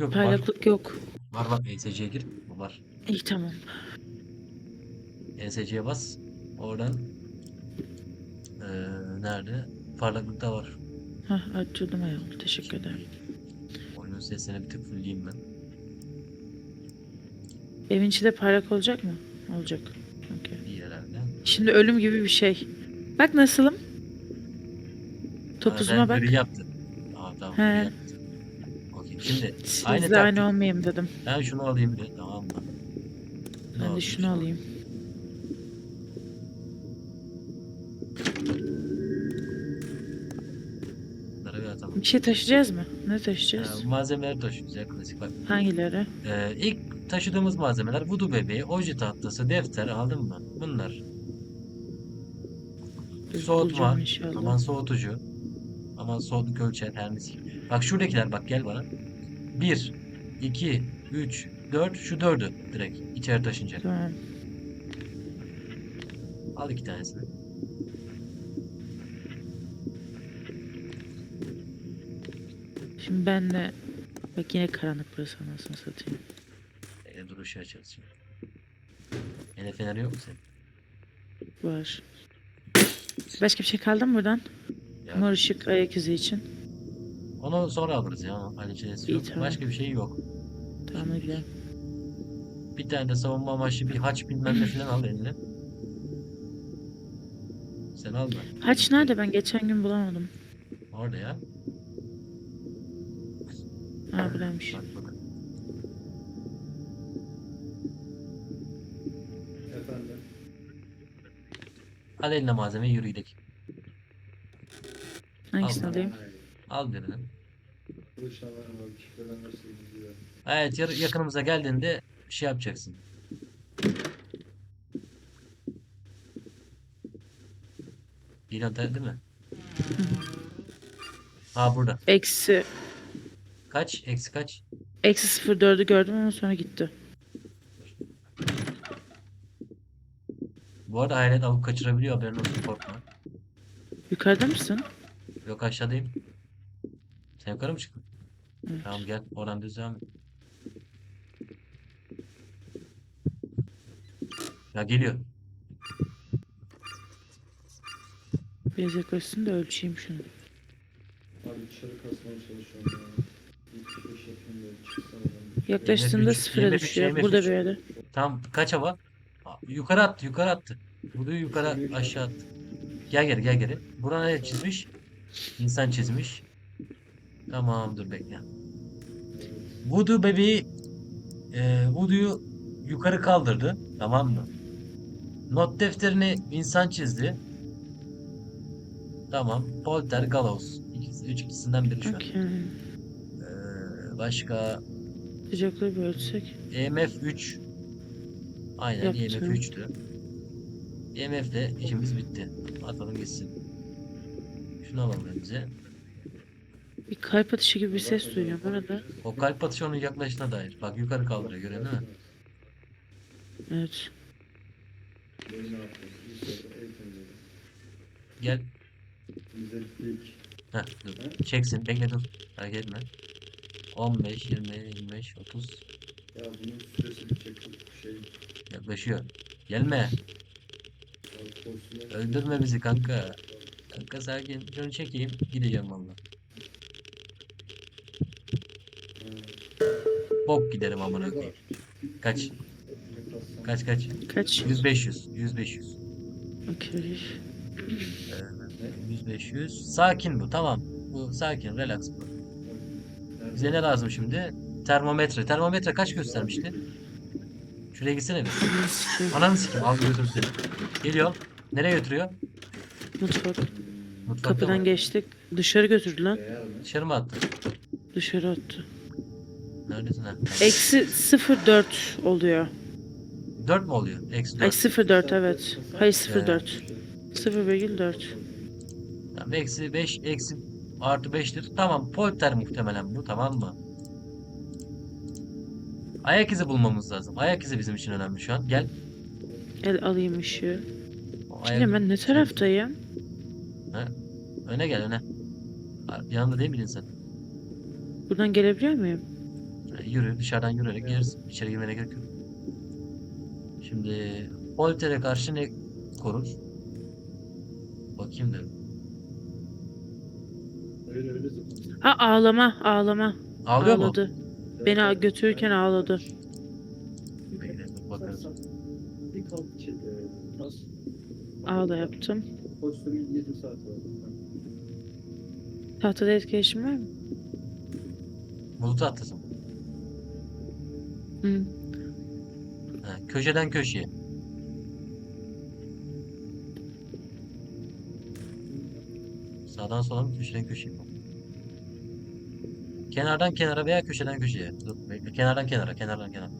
Yok yok var. Parlaklık yok. Var var ESC'ye gir. Var. İyi tamam. ESC'ye bas. Oradan eee nerede? Parlaklıkta var. Hah arttırdım ayol. Teşekkür ederim. Oyunun sesini bir tık fullleyeyim ben. Evin içi de parlak olacak mı? Olacak. Okey. İyi herhalde. Şimdi ölüm gibi bir şey. Bak nasılım? Topuzuma bak. yaptım. Tamam tamam. He. Şimdi aynı Sizle aynı taktik. olmayayım dedim. ben şunu alayım bir tamam mı? Ne Ben de alayım, şunu alayım. Bunları bir şey taşıyacağız mı? Ne taşıyacağız? malzemeleri taşıyoruz ya klasik bak. Hangileri? Ee, ilk taşıdığımız malzemeler vudu bebeği, oje tahtası, defter aldın mı? Bunlar. Dur, Soğutma. Aman soğutucu. Aman soğutluk ölçer her neyse. Bak şuradakiler bak gel bana. 1, 2, 3, 4. Şu dördü direkt içeri taşınacak. Tamam. Al iki tanesini. Şimdi ben de... Bak yine karanlık burası anasını satayım. Ee, dur ışığı açarız şimdi. Yine feneri yok mu senin? Var. Başka bir şey kaldı mı buradan? Ya, Mor ışık ayak izi için. Onu sonra alırız ya. Halledeceğiz. İyi, Yok. tamam. Başka bir şey yok. Tamam ne güzel. Bir tane de savunma amaçlı bir haç bilmem ne falan al eline. Sen al da. Haç nerede? Ben geçen gün bulamadım. Orada ya. Ha buradaymış. Bak bak. Efendim. Al eline malzemeyi yürü gidelim. Hangisini alayım? Al birini. Evet yar- yakınımıza geldiğinde şey yapacaksın. Geliyor değil mi? Ha burada. Eksi. Kaç? Eksi kaç? Eksi 04'ü gördüm ama sonra gitti. Bu arada hayalet avuk kaçırabiliyor haberin olsun korkma. Yukarıda mısın? Yok aşağıdayım. Sen yukarı mı çıktın? Evet. Tamam gel oradan düz devam et. Ya geliyor. Biraz yaklaşsın da ölçeyim şunu. Abi dışarı kasmaya çalışıyorum ya. İlk bir şey yapayım da çıksana ben. Yaklaştığında üç, sıfıra üç, düşüyor. Burada üç. bir yerde. Tamam kaç hava? Aa, Yukarı attı yukarı attı. Bunu yukarı aşağı attı. Gel geri gel geri. Buraya ne çizmiş? İnsan çizmiş. Tamam dur bekle. Voodoo bebeği e, Voodoo'yu yukarı kaldırdı. Tamam mı? Not defterini insan çizdi. Tamam. Polter, Gallows. İkisi, üç ikisinden biri şu an. Okey. Ee, başka Sıcaklığı bir ölçsek. EMF 3. Aynen Yaptım. EMF 3'tü. EMF de işimiz bitti. Atalım gitsin. Şunu alalım elimize. Bir kalp atışı gibi bir ses duyuyorum orada. O kalp atışı onun yaklaşına dair. Bak yukarı kaldırıyor görüyor değil mi? Evet. Gel. Heh, dur. Çeksin. Bekle dur. Hareket etme. 15, 20, 25, 30. Ya bunun süresi bitecek şey. Yaklaşıyor. Gelme. Öldürme bizi kanka. Kanka sakin. Şunu çekeyim. Gideceğim valla. Bok giderim amına koyayım. Kaç? Kaç kaç? Kaç? 100 500. 100 500. Okey. Ee, 100 500. Sakin bu. Tamam. Bu sakin, relax bu. Bize ne lazım şimdi? Termometre. Termometre kaç göstermişti? Şuraya gitsene bir. Ananı sikeyim. Al götür seni. Geliyor. Nereye götürüyor? Mutfak. Mutfakta Kapıdan mı? geçtik. Dışarı götürdü lan. Dışarı mı attı? Dışarı attı. Ha? Eksi 04 oluyor. 4 mü oluyor? Eksi 4. Eksi 04 evet. Hayır 04. 0,4. Tamam, eksi 5, eksi artı 5'tir. Tamam. Polter muhtemelen bu. Tamam mı? Ayak izi bulmamız lazım. Ayak izi bizim için önemli şu an. Gel. El alayım ışığı. Şimdi ben ne taraftayım? Öne gel öne. Ha, Yanında değil miydin sen? Buradan gelebiliyor muyum? Yürü dışarıdan yürüyerek gelirsin. İçeri girmene gerek yok. Şimdi Polter'e karşı ne korur? Bakayım zaten. Ha ağlama ağlama. Ağlıyor mu? Ağladı. Beni a- götürürken ağladı. Bekle, bakarız. Nasıl? Ağla yaptım. Kostümün 7 saat var. Tahtada etkileşim var mı? Bulut atlasın. Hı. Ha, köşeden köşeye. Sağdan sola mı köşeden köşeye mi? Kenardan kenara veya köşeden köşeye. Dur bekle. Kenardan kenara, kenardan kenara.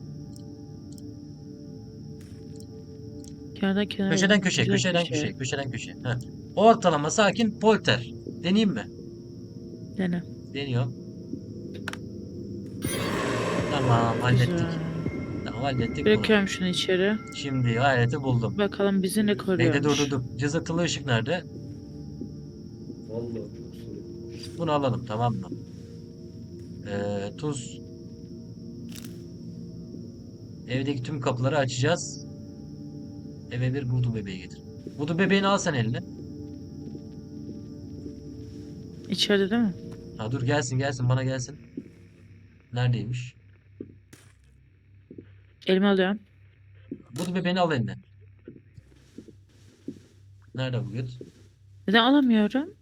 Kenardan kenara. Köşeden köşeye, köşeden köşe. köşeye, köşeden köşeye. Heh. Ortalama sakin polter. Deneyeyim mi? Dene. Deniyorum. Tamam hallettik. Güzel. Tamam hallettik bunu. Bırakıyorum şunu içeri. Şimdi aleti buldum. Bakalım bizi ne Bekle koruyormuş. dur dur dur. Cızırtılı ışık nerede? Vallahi çok. Bunu alalım tamam mı? Ee, tuz. Evdeki tüm kapıları açacağız. Eve bir budu bebeği getir. Budu bebeğini al sen eline. İçeride değil mi? Ha dur gelsin gelsin bana gelsin. Neredeymiş? Elime alıyorum. Budu bebeğini al eline. Nerede bu göt? Neden alamıyorum?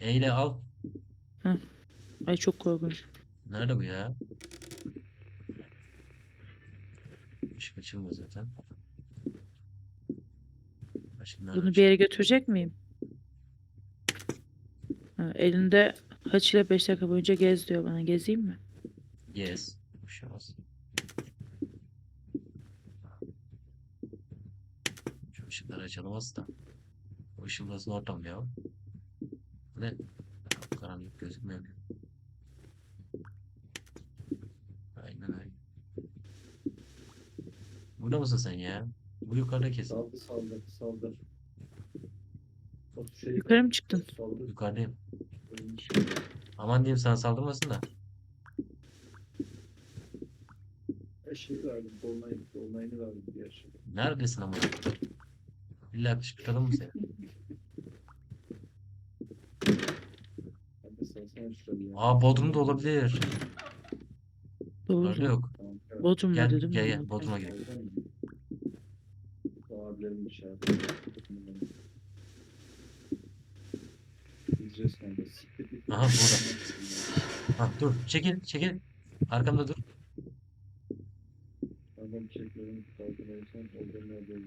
Eyle al. Ay çok korkunç. Nerede bu ya? Işık açılmıyor zaten. Başka nerede Bunu bir yere götürecek miyim? Ha, elinde haç ile 5 dakika boyunca gez diyor bana. Gezeyim mi? Yes. Bir şey olmaz. Şu ışıkları açalım aslında. O ışıldasın ortam ya. Bu Ne? Karanlık gözükmüyor. Aynen öyle. Burada mısın sen ya? Bu yukarıda kesin. Saldır saldır saldır. Şey Yukarı mı çıktın? Saldır. Yukarıdayım. Ölmüş. Aman diyeyim sana saldırmasın da. E şey verdim. Dolunay, dolunayını verdim diğer şey. Neredesin ama? İlla kışkırtalım mı seni? Aa Bodrum'da olabilir. Doğru. Orada yok. Tamam, evet. Bodrum Gel dedim. gel gel Bodrum'a gel. Gideceğiz kanka. Git. Aha, burada. Ha dur çekil çekil. Arkamda dur. Adam çekmenin gidiyor?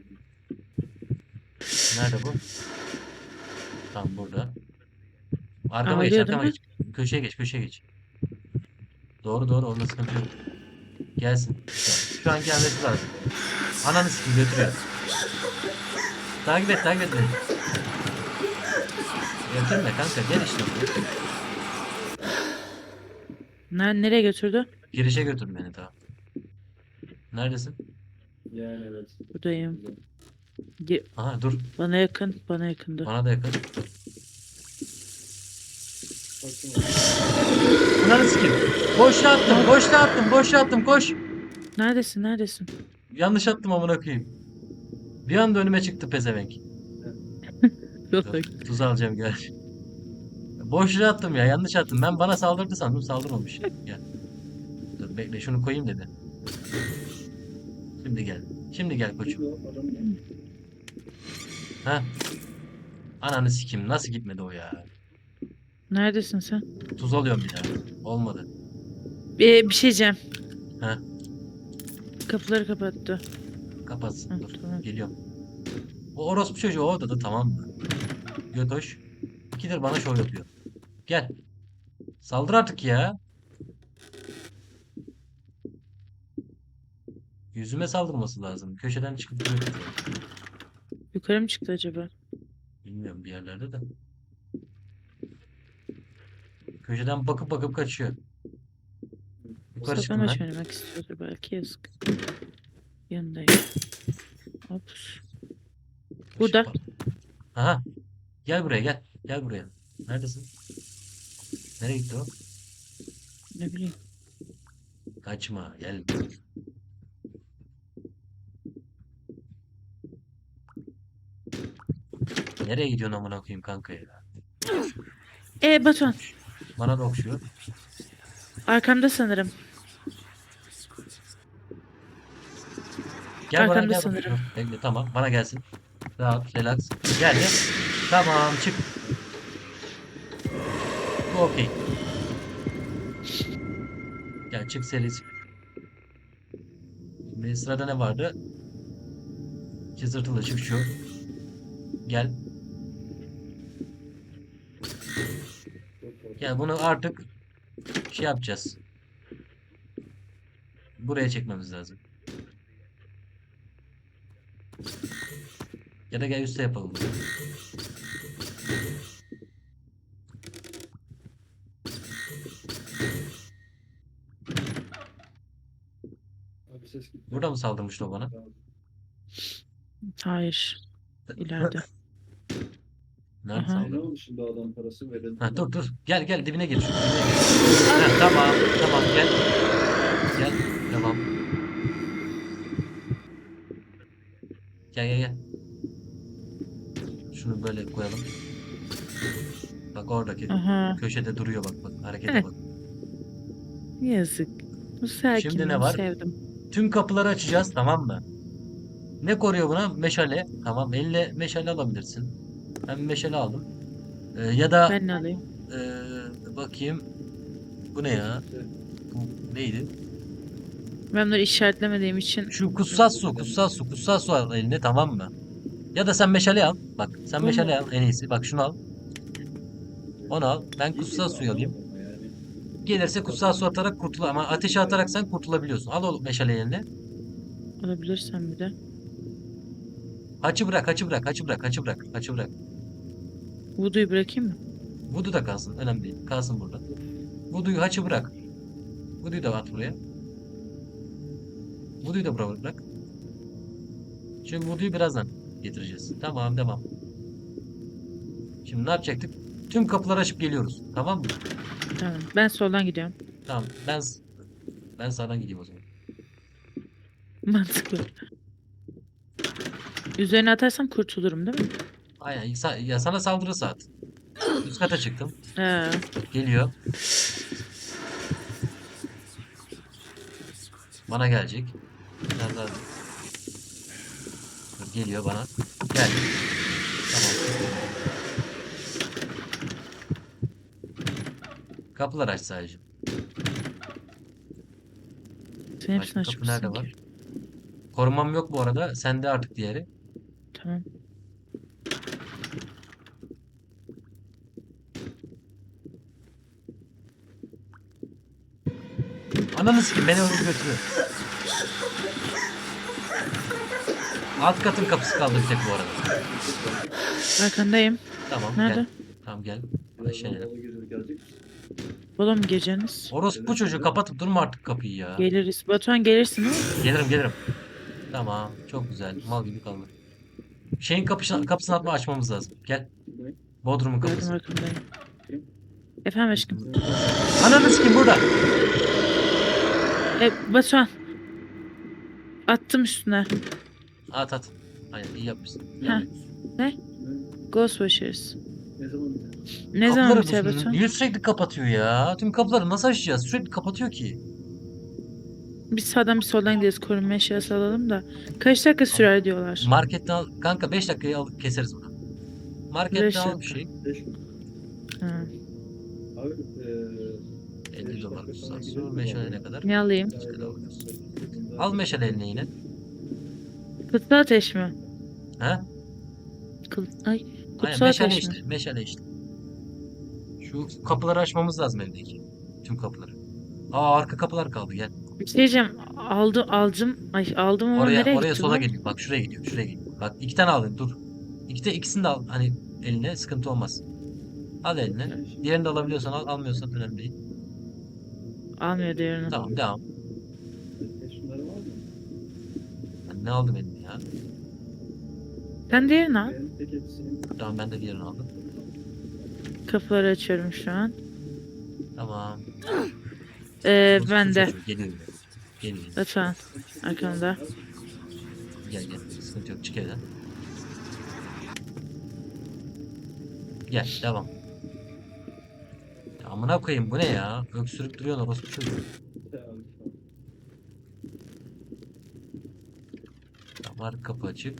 Nerede bu? Tam burada. Arkama geç Ağlıyor arkama geç. Köşeye geç köşeye geç. Doğru doğru onda sıkıntı yok. Gelsin. Şu an gelmesi lazım. Ananı sikim götürüyor. Takip et takip et beni. Götürme kanka gel işte buraya. Nereye, götürdü? Girişe götür beni tamam. Neredesin? Yani evet. Buradayım. Ge- Aha dur. Bana yakın. Bana yakındı. Bana da yakın. Ananı sikim. Boşluğa attım boşluğa attım boşluğa attım koş. Neredesin? Neredesin? Yanlış attım amına koyayım. Bir anda önüme çıktı pezevenk. Dur, tuz alacağım gel. Boşluğa attım ya yanlış attım. Ben bana saldırdı sandım saldırmamış. Gel. Dur bekle şunu koyayım dedi. Şimdi gel. Şimdi gel koçum. Ha. Ananı sikim nasıl gitmedi o ya? Neredesin sen? Tuz alıyorum bir daha. Olmadı. Bir, bir şey diyeceğim. Ha. Kapıları kapattı. Kapatsın Hı, dur. tamam. Geliyorum. O orospu çocuğu o odada tamam mı? Götoş. İkidir bana şov yapıyor. Gel. Saldır artık ya. Yüzüme saldırması lazım. Köşeden çıkıp duruyor. Yukarı mı çıktı acaba? Bilmiyorum bir yerlerde de. Köşeden bakıp bakıp kaçıyor. Yukarı Mustafa maç ben. oynamak istiyordur belki yazık. Yanındayım. Ops. Burada. Aha. Gel buraya gel. Gel buraya. Neredesin? Nereye gitti o? Ne bileyim. Kaçma gel. Nereye gidiyorsun amına koyayım kanka ya? E Batuhan Bana da okşuyor. arkamda sanırım. Gel bana Arkamda gel. sanırım. Bekle tamam bana gelsin. Rahat relax. Geldi. Tamam çık. Bu okey. Gel çık seri çık. Şimdi sırada ne vardı? Cızırtılı çık şu. Gel. Gel bunu artık şey yapacağız. Buraya çekmemiz lazım. Ya da gel üstte yapalım. Burada mı saldırmıştı o bana? Hayır. İleride. Nerede Aha. Ne oldu şimdi adam parası verelim. Ha, dur dur. Gel gel dibine gir. Şu dibine gir. Ha, tamam tamam gel. Gel tamam. Gel gel gel. Şunu böyle koyalım. Bak oradaki Aha. köşede duruyor bak bak harekete Evet. bak. Yazık. Bu sakinliği ne var? sevdim. Tüm kapıları açacağız tamam mı? Ne koruyor buna? Meşale. Tamam elle meşale alabilirsin. Ben meşale aldım. Ee, ya da Ben ne alayım? ee, bakayım. Bu ne ya? Bu neydi? Ben bunları işaretlemediğim için Şu kutsal su, kutsal su, kutsal su al eline tamam mı? Ya da sen meşale al. Bak sen Bu meşale al en iyisi. Bak şunu al. Onu al. Ben kutsal suyu alayım. Gelirse kutsal su atarak kurtul ama ateşe atarak sen kurtulabiliyorsun. Al o meşale eline. alabilirsem bir de. Haçı bırak, haçı bırak, haçı bırak, haçı bırak, haçı bırak. Voodoo'yu bırakayım mı? Voodoo da kalsın. Önemli değil. Kalsın burada. Voodoo'yu haçı bırak. Voodoo'yu da at buraya. Voodoo'yu da buraya bırak. Şimdi Voodoo'yu birazdan getireceğiz. Tamam devam. Şimdi ne yapacaktık? Tüm kapıları açıp geliyoruz. Tamam mı? Tamam. Ben soldan gidiyorum. Tamam. Ben ben sağdan gideyim o zaman. Mantıklı. Üzerine atarsam kurtulurum değil mi? Aynen. sa- Ya sana saldırı saat. Üst kata çıktım. Ee, Geliyor. Bana gelecek. Biraz daha. Dur, geliyor bana. Gel. Tamam. Kapılar aç sadece. sen hepsini Başka nerede açmışsın var? ki. Korumam yok bu arada. Sende artık diğeri. Tamam. Ananı sikeyim beni öldü götürüyor. Alt katın kapısı kaldı bir tek bu arada. Arkandayım. Tamam Nerede? gel. Tamam gel. Aşağı inelim. gelecek. Oğlum geceniz. Orospu çocuğu kapatıp durma artık kapıyı ya. Geliriz. Batuhan gelirsin ha? Gelirim gelirim. Tamam çok güzel. Mal gibi kaldı. Şeyin kapısını, kapısını atma açmamız lazım. Gel. Bodrum'un Gördüm kapısı. arkandayım. Efendim aşkım. Ananı sikeyim burada. E, Batuhan. Attım üstüne. At at. Aynen iyi yapmışsın. Ha. Ne? Ghostwatchers. Ne zaman biter? Ne zaman Kapıları biter bu- Batuhan? Niye sürekli kapatıyor ya? Tüm kapıları nasıl açacağız? Sürekli kapatıyor ki. Bir sağdan bir soldan gideriz. Korunma eşyası alalım da. Kaç dakika sürer diyorlar. Marketten al. Kanka 5 dakikaya alıp keseriz bunu. Marketten Beş al bir dakika. şey. Beş. Ha. Abi eee 50 Beş dolar gidelim Meşale mi? ne kadar? Ne alayım? Al meşale eline yine. Kutsal ateş mi? Ha? Kıl... Ay. Aynen Kutsal meşale ateş mi? işte. Meşale işte. Şu kapıları açmamız lazım evdeki. Tüm kapıları. Aa arka kapılar kaldı gel. Bir şey diyeceğim. Aldı, aldım. Ay aldım ama Oraya nereye oraya gitti sola geliyor. Bak şuraya gidiyor. Şuraya gidiyor. Bak iki tane aldın dur. İki de ikisini de al hani eline sıkıntı olmaz. Al eline. Diğerini de alabiliyorsan al, almıyorsan önemli değil. Almıyor diğerini. Tamam devam. Şunları var mı? Ben ne aldım eline ya? Sen diğerini al. Benim tek eksiğim Tamam ben de diğerini aldım. Kapıları açıyorum şu an. Tamam. Ee, Orospu ben de. çocuğu, Geliyor. Geliyor. Lütfen. Arkamda. Gel gel. Sıkıntı yok. Çık evden. Gel. Devam. Amına koyayım bu ne ya? Öksürüp duruyorsun orospu çocuğu. Arka kapı açık.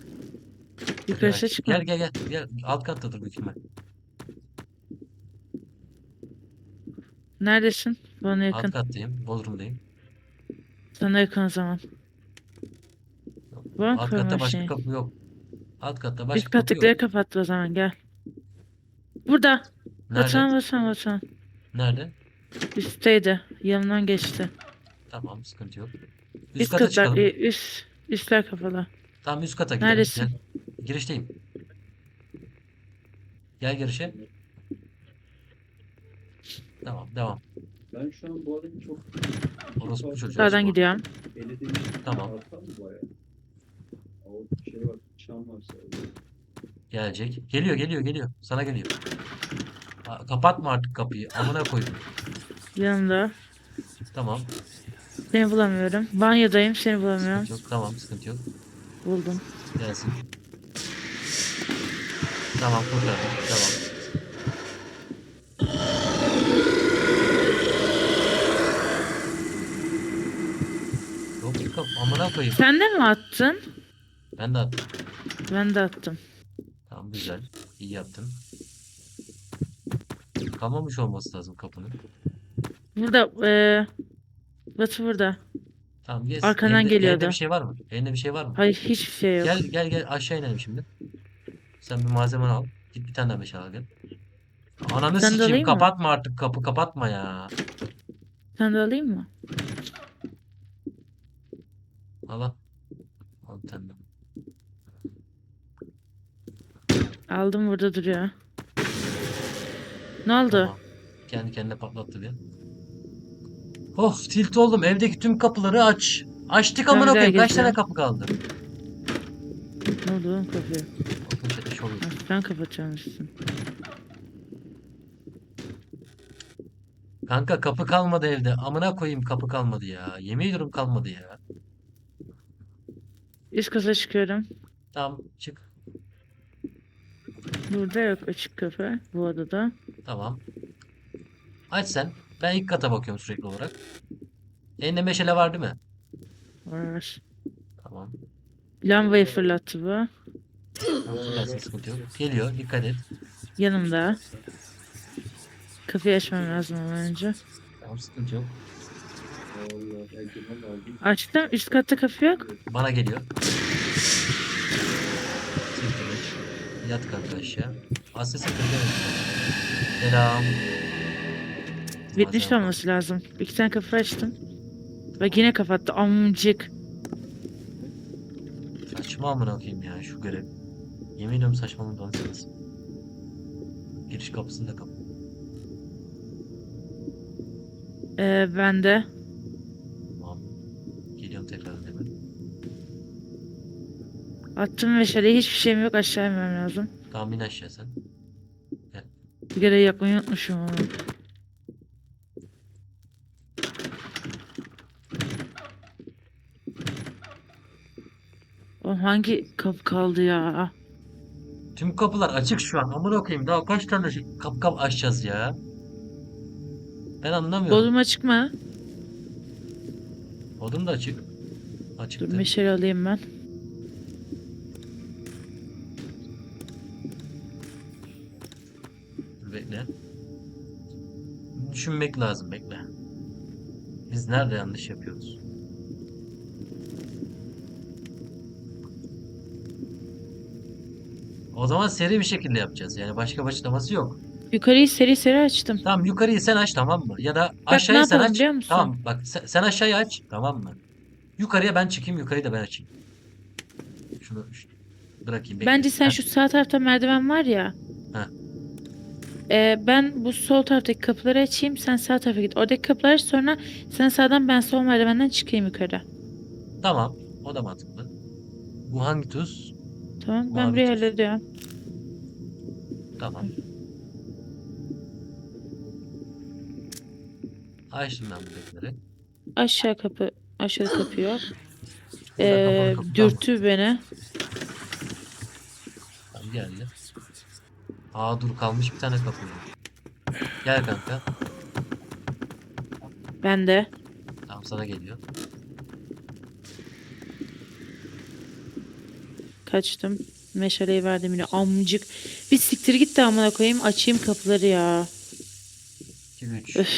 Yukarı Açık. çıkma. Gel gel gel. Gel. Alt kattadır büyük ihtimal. Neredesin? Bana yakın. Alt kattayım. Bodrum'dayım. Sana yakın o zaman. Mı Alt katta başka şeyi? kapı yok. Alt katta başka kapı yok. kattıkları kapattı o zaman gel. Burada. Nerede? Vatan vatan vatan. Nerede? Üstteydi. Yanımdan geçti. Tamam sıkıntı yok. Üst Üst kata çıkalım. e, üst, üstler kapalı. Tamam üst kata gidelim. Neredesin? Gel. Girişteyim. Gel girişe. Tamam devam. Ben şu an bu arada çok Orospu çocuğu. Sağdan gidiyorum. Tamam. Şey. Gelecek. Geliyor geliyor geliyor. Sana geliyor. Kapatma artık kapıyı. Amına koydum. Yanımda. Tamam. Seni bulamıyorum. Banyodayım seni bulamıyorum. Sıkıntı yok. Tamam sıkıntı yok. Buldum. Gelsin. Tamam kurtardım. Tamam. Yok bir kap amına koyayım. Sen de mi attın? Ben de attım. Ben de attım. Tamam güzel. İyi yaptın. Kalmamış olması lazım kapının. Burada eee Batı burada. Tamam gez. Arkandan Elinde- geliyordu. Elinde bir şey var mı? Elinde bir şey var mı? Hayır hiçbir şey yok. Gel gel gel aşağı inelim şimdi. Sen bir malzeme al. Git bir tane daha meşale al gel. Ananı Sen de sikeyim alayım mı? kapatma artık kapı kapatma ya. Sen de alayım mı? Al al. Al bir tane daha. Aldım burada duruyor. Ne oldu? Tamam. Kendi kendine patlattı bir. Of tilt oldum. Evdeki tüm kapıları aç. Açtık amına koyayım. Kaç tane kapı kaldı? Ne oldu oğlum kapıyı? Bakın işte şov Ha, Ben kapatacağımmışsın. Kanka kapı kalmadı evde. Amına koyayım kapı kalmadı ya. Yemin ediyorum kalmadı ya. Üst kata çıkıyorum. Tamam çık. Burada yok açık kapı. Bu odada. Tamam. Aç sen. Ben ilk kata bakıyorum sürekli olarak. Elinde meşale var değil mi? Var. Tamam. Lambayı fırlattı bu. Fırlatsın, sıkıntı yok. Geliyor. Dikkat et. Yanımda. Kapıyı açmam lazım ama önce. Tamam sıkıntı yok. Açtım. Üst katta kapı yok. Bana geliyor. Yat kanka aşağı. Siktir et. Selam. Bitmiş Malzeme olması lazım. İki tane kapı açtım. Ve yine kapattı. Amcık. Saçma amına koyayım ya şu görev. Yemin ediyorum saçmalığın dansı. Giriş kapısını da kap. Ee, ben de. Tamam. Geliyorum tekrar hemen. Attım meşaleyi. Hiçbir şeyim yok. Aşağı inmem lazım. Tamam in aşağı sen. Bir kere yapmayı unutmuşum ama. O hangi kapı kaldı ya? Tüm kapılar açık şu an. Amına koyayım daha kaç tane şey- kap kap açacağız ya. Ben anlamıyorum. Bodrum açık mı? Odun da açık. Dur Açıktı. meşale alayım ben. Düşünmek lazım bekle. Biz nerede yanlış yapıyoruz? O zaman seri bir şekilde yapacağız. Yani başka bir açıklaması yok. Yukarıyı seri seri açtım. Tamam yukarıyı sen aç tamam mı? Ya da ne aşağıyı sen aç. musun? Tamam bak sen, sen aşağıyı aç tamam mı? Yukarıya ben çıkayım yukarıyı da ben açayım. Şunu şu- bırakayım. bekle. Bence sen Heh, şu sağ tarafta merdiven var ya. Heh. Ee, ben bu sol taraftaki kapıları açayım. Sen sağ tarafa git. Oradaki kapıları sonra sen sağdan ben sol merdivenden çıkayım yukarı. Tamam o da mantıklı. Bu hangi tuz? Tamam Bu ben burayı tuz. hallediyorum. Tamam. Açtım ben bu bekleri. Aşağı kapı Aşağıda kapı yok. Ee, dürtü beni. Tamam geldi. Aa dur kalmış bir tane kapı. Gel kanka. Ben de. Tamam sana geliyor. Kaçtım. Meşaleyi verdim yine. Amcık. Bir siktir git de amına koyayım. Açayım kapıları ya. 2 3. Öf.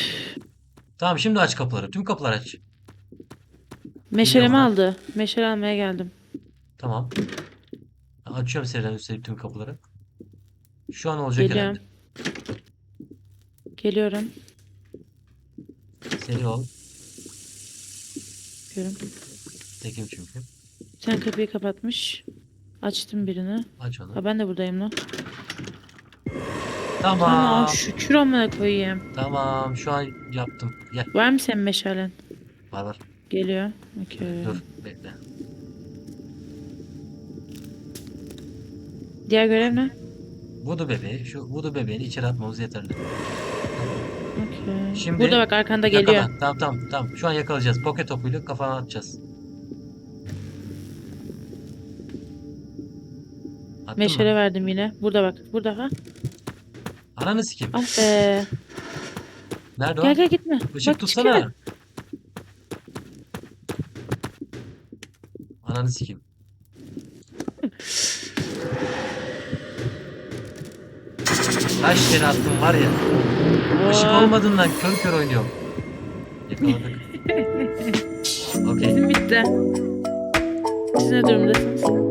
Tamam şimdi aç kapıları. Tüm kapıları aç. Meşalemi aldı. Meşale almaya geldim. Tamam. Açıyorum seriden üstelik tüm kapıları. Şu an olacak Geliyorum. herhalde. Geliyorum. Seri ol. Görüyorum. Tekim çünkü. Sen kapıyı kapatmış. Açtım birini. Aç onu. Ha ben de buradayım lan. Tamam. Tamam şükür amına koyayım. Tamam. Şu an yaptım. Gel. Var mı senin meşalen? Var var. Geliyor. Okey. Dur. Bekle. Diğer görev ne? Vudu bebeği. Şu vudu bebeğini içeri atmamız yeterli. Okey. Şimdi Burada bak arkanda geliyor. Yakala. Tamam tamam tamam. Şu an yakalayacağız. Poket topuyla kafana atacağız. Attın Meşale mı? verdim yine. Burada bak. Burada ha. Ananı sikeyim. Ah be. Nerede o? Gel gel gitme. Işık bak tutsana. çıkıyor. Ananı sikeyim. Kere attım var ya. Işık olmadığından kör kör oynuyorum. Yakaladık. Okey. Bizim bitti. Siz ne durumdasınız?